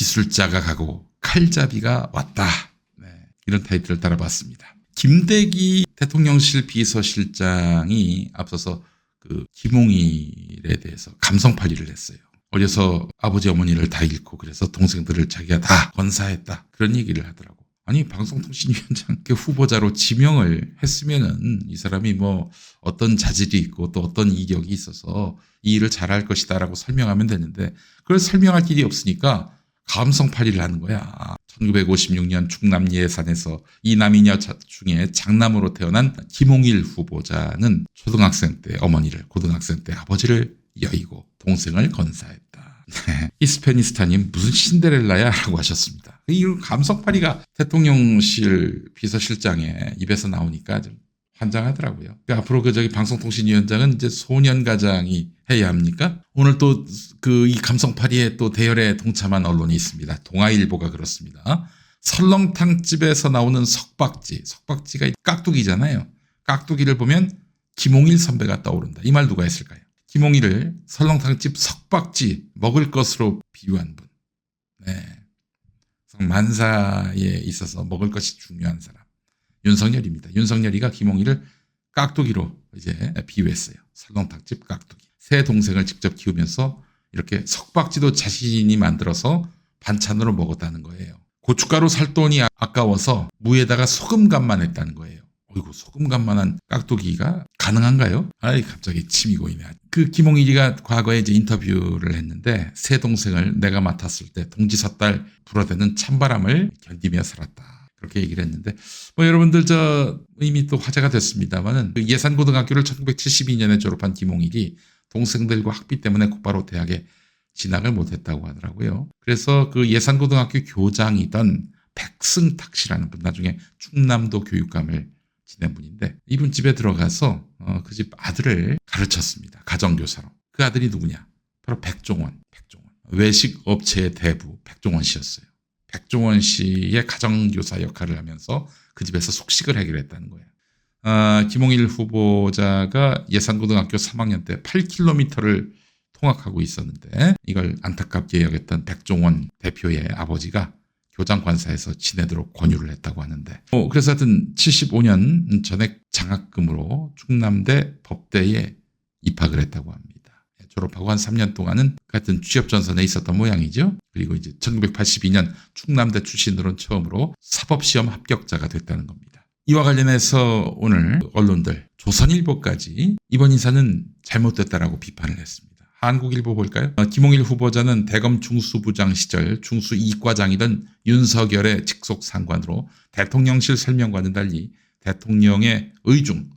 기술자가 가고 칼잡이가 왔다. 네, 이런 타이틀을 달아봤습니다. 김대기 대통령실 비서실장이 앞서서 그 김홍일에 대해서 감성팔이를 했어요. 어려서 아버지 어머니를 다 잃고 그래서 동생들을 자기가 다 건사했다 그런 얘기를 하더라고. 아니 방송통신위원장 그 후보자로 지명을 했으면은 이 사람이 뭐 어떤 자질이 있고 또 어떤 이력이 있어서 이 일을 잘할 것이다라고 설명하면 되는데 그걸 설명할 길이 없으니까 감성 팔이를 하는 거야. 1956년 충남 예산에서 이남이녀 자- 중에 장남으로 태어난 김홍일 후보자는 초등학생 때 어머니를 고등학생 때 아버지를 여의고 동생을 건사했다. 네. 이스페니스탄이 무슨 신데렐라야 라고 하셨습니다. 이 감성팔이가 대통령실 비서실장의 입에서 나오니까 좀 환장하더라고요. 그러니까 앞으로 그 저기 방송통신위원장은 이제 소년가장이 해야 합니까? 오늘 또 그 이 감성팔이에 또 대열에 동참한 언론이 있습니다. 동아일보가 그렇습니다. 설렁탕 집에서 나오는 석박지, 석박지가 깍두기잖아요. 깍두기를 보면 김홍일 선배가 떠오른다. 이 말 누가 했을까요? 김홍일을 설렁탕집 석박지 먹을 것으로 비유한 분. 네. 만사에 있어서 먹을 것이 중요한 사람. 윤석열입니다. 윤석열이가 김홍일을 깍두기로 이제 비유했어요. 설렁탕집 깍두기. 새 동생을 직접 키우면서 이렇게 석박지도 자신이 만들어서 반찬으로 먹었다는 거예요. 고춧가루 살 돈이 아- 아까워서 무에다가 소금간만 했다는 거예요. 어이구 소금간만한 깍두기가 가능한가요? 아이 갑자기 침이 고이네. 그 김홍일이가 과거에 이제 인터뷰를 했는데 새 동생을 내가 맡았을 때 동지 섣달 불어대는 찬바람을 견디며 살았다. 그렇게 얘기를 했는데 뭐 여러분들 저 이미 또 화제가 됐습니다만은 그 예산 고등학교를 1972년에 졸업한 김홍일이 동생들과 학비 때문에 곧바로 대학에 진학을 못했다고 하더라고요. 그래서 그 예산 고등학교 교장이던 백승탁 씨라는 분 나중에 충남도 교육감을 지낸 분인데 이분 집에 들어가서 어, 그 집 아들을 가르쳤습니다. 가정교사로. 그 아들이 누구냐? 바로 백종원. 백종원. 외식 업체의 대부 백종원 씨였어요. 백종원 씨의 가정교사 역할을 하면서 그 집에서 속식을 해결했다는 거예요. 아, 김홍일 후보자가 예산고등학교 3학년 때 8km를 통학하고 있었는데 이걸 안타깝게 여겼던 백종원 대표의 아버지가 교장 관사에서 지내도록 권유를 했다고 하는데 어, 그래서 하여튼 75년 전액 장학금으로 충남대 법대에 입학을 했다고 합니다. 예, 졸업하고 한 3년 동안은 같은 취업 전선에 있었던 모양이죠. 그리고 이제 1982년 충남대 출신으로는 처음으로 사법시험 합격자가 됐다는 겁니다. 이와 관련해서 오늘 언론들 조선일보까지 이번 인사는 잘못됐다라고 비판을 했습니다. 한국일보 볼까요? 어, 김홍일 후보자는 대검 중수부장 시절 중수 이과장이던 윤석열의 직속 상관으로 대통령실 설명과는 달리 대통령의 의중,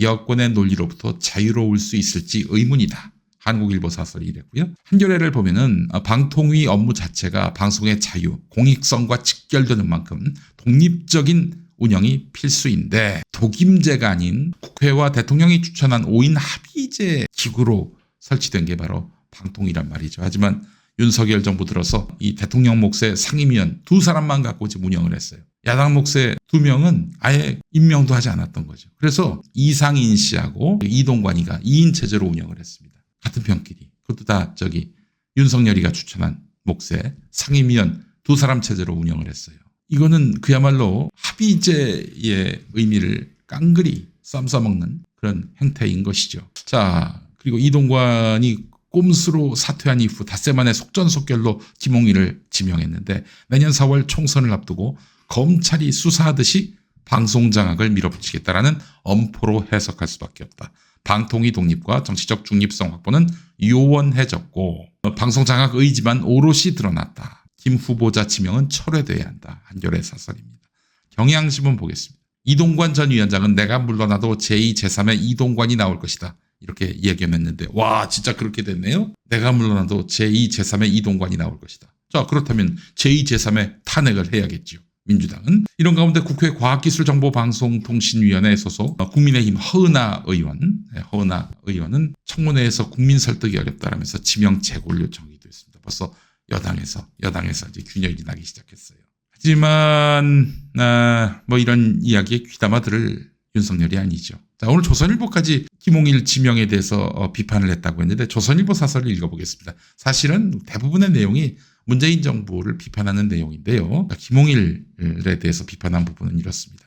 여권의 논리로부터 자유로울 수 있을지 의문이다. 한국일보 사설이 이랬고요. 한겨레를 보면은 어, 방통위 업무 자체가 방송의 자유, 공익성과 직결되는 만큼 독립적인 운영이 필수인데 독임제가 아닌 국회와 대통령이 추천한 5인 합의제 기구로 설치된 게 바로 방통이란 말이죠. 하지만 윤석열 정부 들어서 이 대통령 몫의 상임위원 두 사람만 갖고 지금 운영을 했어요. 야당 몫의 두 명은 아예 임명도 하지 않았던 거죠. 그래서 이상인 씨하고 이동관이가 2인 체제로 운영을 했습니다. 같은 편끼리. 그것도 다 저기 윤석열이가 추천한 몫의 상임위원 두 사람 체제로 운영을 했어요. 이거는 그야말로 합의제의 의미를 깡그리 쌈 싸먹는 그런 행태인 것이죠. 자, 그리고 이동관이 꼼수로 사퇴한 이후 닷새 만에 속전속결로 김홍일을 지명했는데 내년 4월 총선을 앞두고 검찰이 수사하듯이 방송 장악을 밀어붙이겠다라는 엄포로 해석할 수밖에 없다. 방통위 독립과 정치적 중립성 확보는 요원해졌고 방송 장악 의지만 오롯이 드러났다. 김 후보자 지명은 철회돼야 한다. 한겨레 사설입니다. 경향신문 보겠습니다. 이동관 전 위원장은 내가 물러나도 제2, 제3의 이동관이 나올 것이다. 이렇게 예견했는데 와 진짜 그렇게 됐네요. 내가 물러나도 제2, 제3의 이동관이 나올 것이다. 자 그렇다면 제2, 제3의 탄핵을 해야겠죠. 민주당은 이런 가운데 국회 과학기술정보방송통신위원회 소속 국민의힘 허은하 의원, 네, 허은하 의원은 청문회에서 국민 설득이 어렵다라면서 지명 재고를 요청하기도 했습니다. 벌써 여당에서 여당에서 이제 균열이 나기 시작했어요. 하지만 아, 뭐 이런 이야기에 귀담아 들을 윤석열이 아니죠. 자, 오늘 조선일보까지 김홍일 지명에 대해서 어, 비판을 했다고 했는데 조선일보 사설을 읽어보겠습니다. 사실은 대부분의 내용이 문재인 정부를 비판하는 내용인데요. 그러니까 김홍일에 대해서 비판한 부분은 이렇습니다.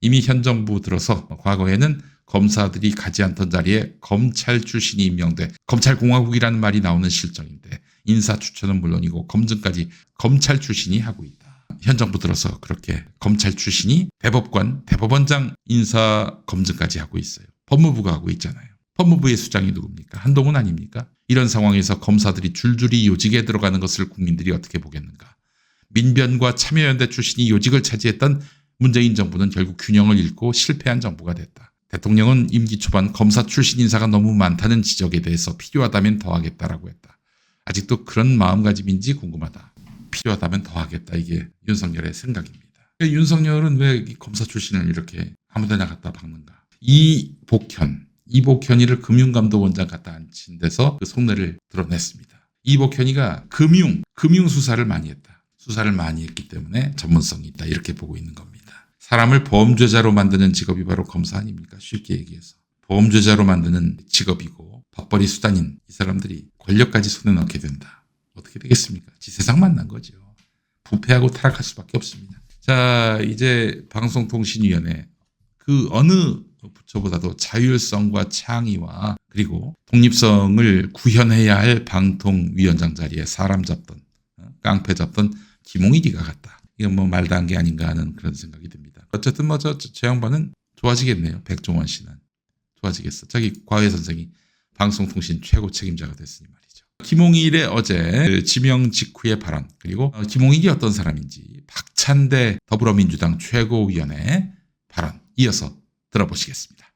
이미 현 정부 들어서 과거에는 검사들이 가지 않던 자리에 검찰 출신이 임명돼 검찰공화국이라는 말이 나오는 실정인데 인사 추천은 물론이고 검증까지 검찰 출신이 하고 있다. 현 정부 들어서 그렇게 검찰 출신이 대법관, 대법원장 인사 검증까지 하고 있어요. 법무부가 하고 있잖아요. 법무부의 수장이 누굽니까? 한동훈 아닙니까? 이런 상황에서 검사들이 줄줄이 요직에 들어가는 것을 국민들이 어떻게 보겠는가? 민변과 참여연대 출신이 요직을 차지했던 문재인 정부는 결국 균형을 잃고 실패한 정부가 됐다. 대통령은 임기 초반 검사 출신 인사가 너무 많다는 지적에 대해서 필요하다면 더 하겠다라고 했다. 아직도 그런 마음가짐인지 궁금하다. 필요하다면 더 하겠다. 이게 윤석열의 생각입니다. 윤석열은 왜이 검사 출신을 이렇게 아무데나 갖다 박는가? 이 복현, 이복현이를 금융감독원장 갖다 앉힌 데서 그 속내를 드러냈습니다. 이복현이가 금융, 금융 수사를 많이 했다. 수사를 많이 했기 때문에 전문성이 있다. 이렇게 보고 있는 겁니다. 사람을 범죄자로 만드는 직업이 바로 검사 아닙니까? 쉽게 얘기해서. 범죄자로 만드는 직업이고 밥벌이 수단인 이 사람들이 권력까지 손에 넣게 된다. 어떻게 되겠습니까? 지 세상 만난 거죠. 부패하고 타락할 수밖에 없습니다. 자, 이제 방송통신위원회 그 어느 부처보다도 자율성과 창의와 그리고 독립성을 구현해야 할 방통위원장 자리에 사람 잡던 어, 깡패 잡던 김홍일이가 갔다. 이건 뭐 말도 안 게 아닌가 하는 그런 생각이 듭니다. 어쨌든 뭐저 저 양반은 좋아지겠네요. 백종원 씨는 좋아지겠어. 자기 과외 선생이 방송통신 최고 책임자가 됐으니 말이죠. 김홍일의 어제 그 지명 직후의 발언 그리고 어, 김홍일이 어떤 사람인지 박찬대 더불어민주당 최고위원의 발언 이어서 들어보시겠습니다.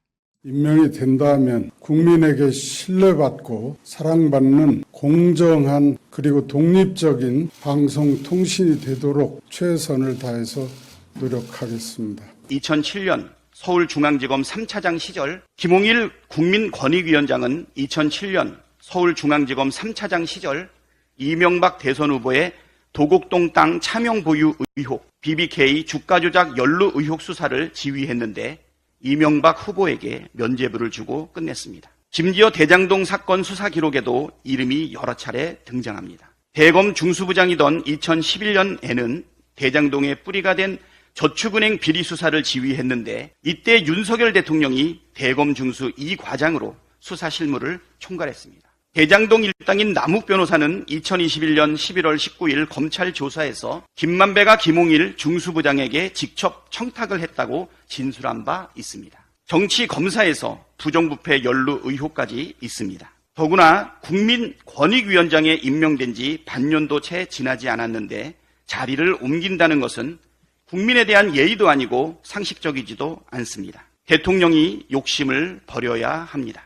임명이 된다면 국민에게 신뢰받고 사랑받는 공정한 그리고 독립적인 방송 통신이 되도록 최선을 다해서 노력하겠습니다. 2007년 서울중앙지검 3차장 시절 김홍일 국민권익위원장은 2007년 서울중앙지검 3차장 시절 이명박 대선 후보의 도곡동 땅 차명 보유 의혹, BBK 주가 조작 연루 의혹 수사를 지휘했는데 이명박 후보에게 면죄부를 주고 끝냈습니다. 심지어 대장동 사건 수사 기록에도 이름이 여러 차례 등장합니다. 대검 중수부장이던 2011년에는 대장동의 뿌리가 된 저축은행 비리 수사를 지휘했는데 이때 윤석열 대통령이 대검 중수 이 과장으로 수사 실무를 총괄했습니다. 대장동 일당인 남욱 변호사는 2021년 11월 19일 검찰 조사에서 김만배가 김홍일 중수부장에게 직접 청탁을 했다고 진술한 바 있습니다. 정치 검사에서 부정부패 연루 의혹까지 있습니다. 더구나 국민권익위원장에 임명된 지 반년도 채 지나지 않았는데 자리를 옮긴다는 것은 국민에 대한 예의도 아니고 상식적이지도 않습니다. 대통령이 욕심을 버려야 합니다.